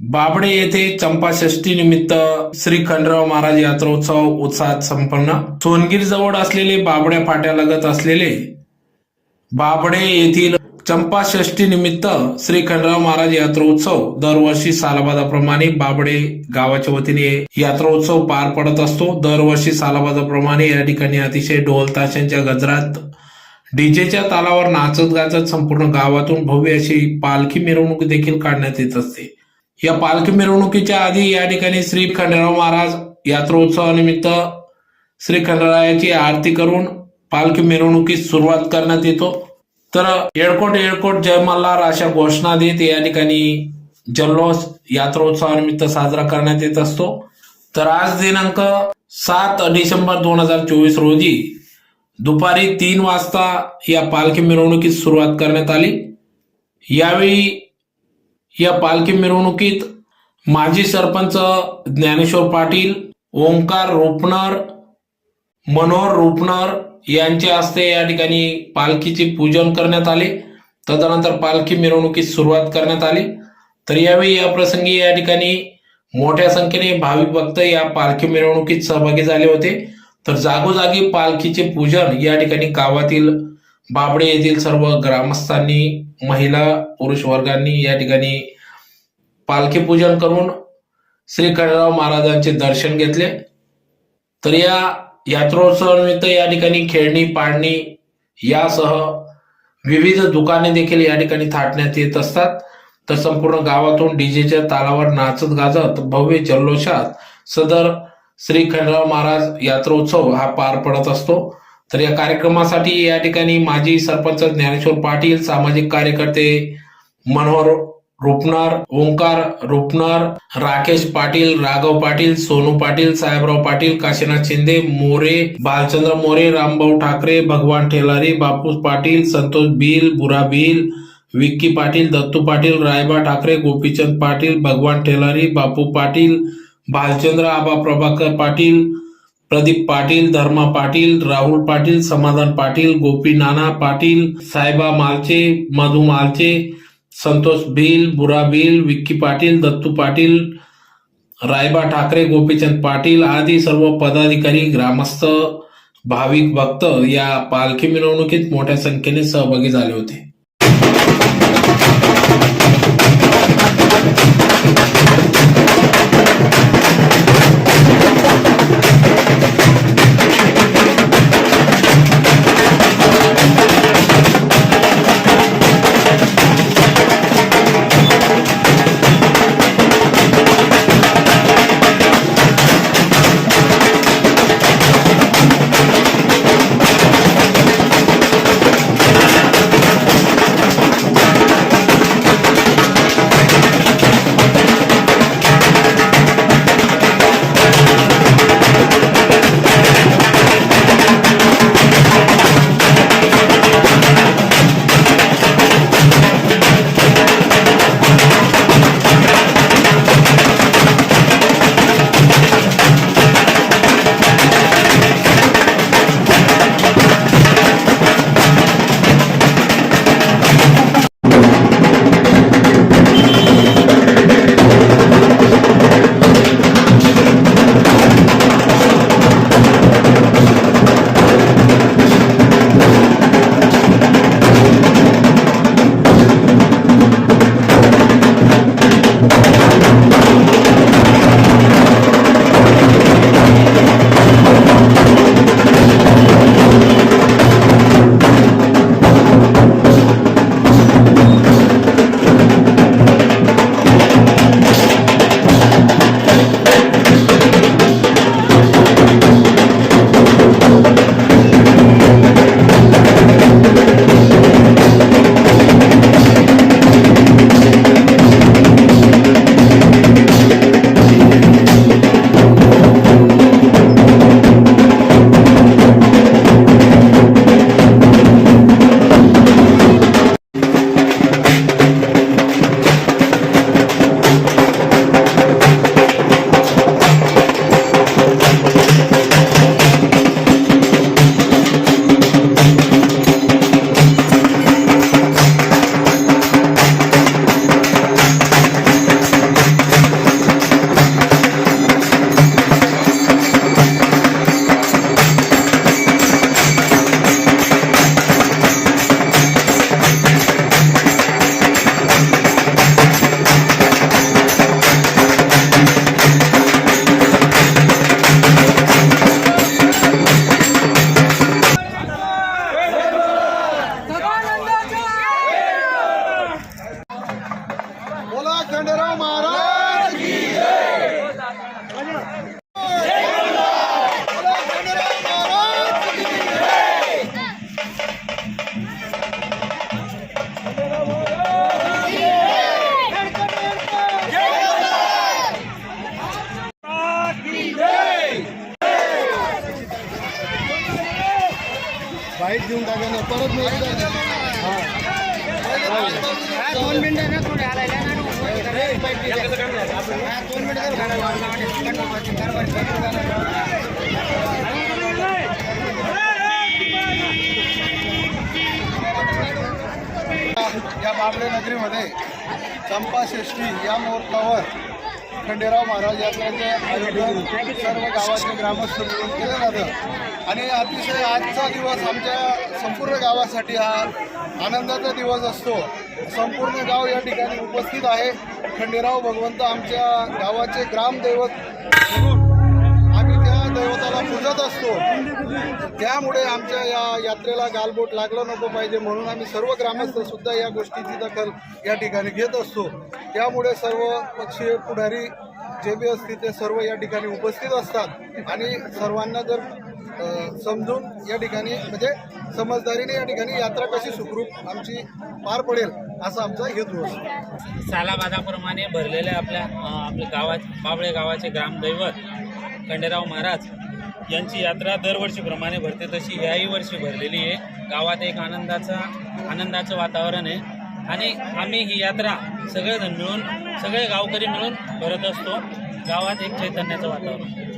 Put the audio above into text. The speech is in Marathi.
बाबडे येथे चंपाषष्ठी निमित्त श्री खंडराव महाराज यात्रोत्सव उत्साहात संपन्न. सोनगीर जवळ असलेले बाबड्या फाट्यालगत असलेले बाबडे येथील चंपाषष्ठी निमित्त श्री खंडराव महाराज यात्रोत्सव दरवर्षी सालाबादाप्रमाणे बाबडे गावाच्या वतीने यात्रोत्सव पार पडत असतो. दरवर्षी सालाबादाप्रमाणे या ठिकाणी अतिशय ढोल ताशांच्या गजरात डीजेच्या तालावर नाचत गाजत संपूर्ण गावातून भव्य अशी पालखी मिरवणूक देखील काढण्यात येत असते. या पालखी मिरवणुकीच्या आधी या ठिकाणी श्री खंडेराव महाराज यात्रोत्सवानिमित्त श्री खंडेरायाची आरती करून पालखी मिरवणुकीस सुरुवात करण्यात येतो. तर येळकोट येळकोट जय मल्हार अशा घोषणा देत या ठिकाणी जल्लोष यात्रोत्सवानिमित्त साजरा करण्यात येत असतो. तर आज दिनांक सात डिसेंबर दोन हजार चोवीस रोजी दुपारी तीन वाजता या पालखी मिरवणुकीस सुरुवात करण्यात आली. यावेळी या पालखी मिरवणुकीत माजी सरपंच ज्ञानेश्वर पाटील ओंकार रोपणर मनोहर रोपणर यांच्या हस्ते या ठिकाणी पालखीचे पूजन करण्यात आले. तदनंतर पालखी मिरवणुकीस सुरुवात करण्यात आली. तर यावेळी या प्रसंगी या ठिकाणी मोठ्या संख्येने भाविक भक्त या पालखी मिरवणुकीत सहभागी झाले होते. तर जागोजागी पालखीचे पूजन या ठिकाणी गावातील बाबडे येथील सर्व ग्रामस्थांनी महिला पुरुष वर्गांनी या ठिकाणी पालखी पूजन करून श्री खंडराव महाराजांचे दर्शन घेतले. तर या यात्रोत्सवानिमित्त या ठिकाणी खेळणी पाळणी यासह विविध दुकाने देखील या ठिकाणी थाटण्यात येत असतात. तर संपूर्ण गावातून डीजेच्या तालावर नाचत गाजत भव्य जल्लोषात सदर श्री खंडराव महाराज यात्रोत्सव हा पार पडत असतो. तर या कार्यक्रमासाठी या ठिकाणी माजी सरपंच ज्ञानेश्वर पाटील सामाजिक कार्यकर्ते मनोहर रुपनार, ओंकार, रुपनार, राकेश पाटील, राघव पाटील, सोनू पाटील, साहेबराव पाटील, काशीनाथ शिंदे, मोरे भालचंद्र मोरे, रामभाऊ ठाकरे, भगवान ठेलारी, बापू पाटील, संतोष बिल बुरा बिल विक्की पाटील, दत्तू पाटील, रायबा ठाकरे, गोपीचंद पाटील, भगवान ठेलारी, बापू पाटील भालचंद्र आबा प्रभाकर पाटील, प्रदीप पाटील, धर्मा पाटील, राहुल पाटील, समाधान पाटील, गोपी नाना पाटील, साहेबा मालचे, मधु मालचे संतोष बिल बुरा बिल विक्की पाटील दत्तू पाटील रायबा ठाकरे गोपीचंद पाटील आदी सर्व पदाधिकारी ग्रामस्थ भाविक भक्त या पालखी मिरवणुकीत मोठ्या संख्येने सहभागी झाले होते. देऊन टाका ना परत मी एकदा हा. दोन मिनिटं थोडे दोन या बाबळे नगरीमध्ये चंपाषष्ठी या मुहूर्तावर खंडेराव महाराज यात्रेचे आयोजन सर्व गावाचे ग्रामस्थ मिळून केलं जातं. आणि अतिशय आजचा दिवस आमच्या संपूर्ण गावासाठी हा आनंदाचा दिवस असतो. संपूर्ण गाव या ठिकाणी उपस्थित आहे. खंडेराव भगवंत आमच्या गावाचे ग्रामदैवत आम्ही त्या दैवताला पूजत असतो. त्यामुळे आमच्या या यात्रेला गालबोट लागलं नको पाहिजे म्हणून आम्ही सर्व ग्रामस्थ सुद्धा या गोष्टीची दखल या ठिकाणी घेत असतो. त्यामुळे सर्व पक्षीय पुढारी जे बी असतील ते सर्व या ठिकाणी उपस्थित असतात. आणि सर्वांना जर समजून या ठिकाणी म्हणजे समजदारीने या ठिकाणी यात्रा कशी सुखरूप आमची पार पडेल असा आमचा हेतू असतो सालाबादाप्रमाणे भरलेल्या आपल्या आपल्या गावात बाबळे गावाचे ग्रामदैवत खंडेराव महाराज यांची यात्रा दरवर्षीप्रमाणे भरते. तशी याही वर्षी भरलेली आहे. गावात एक आनंदाचा आनंदाचं वातावरण आहे. आणि आम्ही ही यात्रा सगळेजण मिळून सगळे गावकरी मिळून भरत असतो. गावात एक चैतन्याचं वातावरण.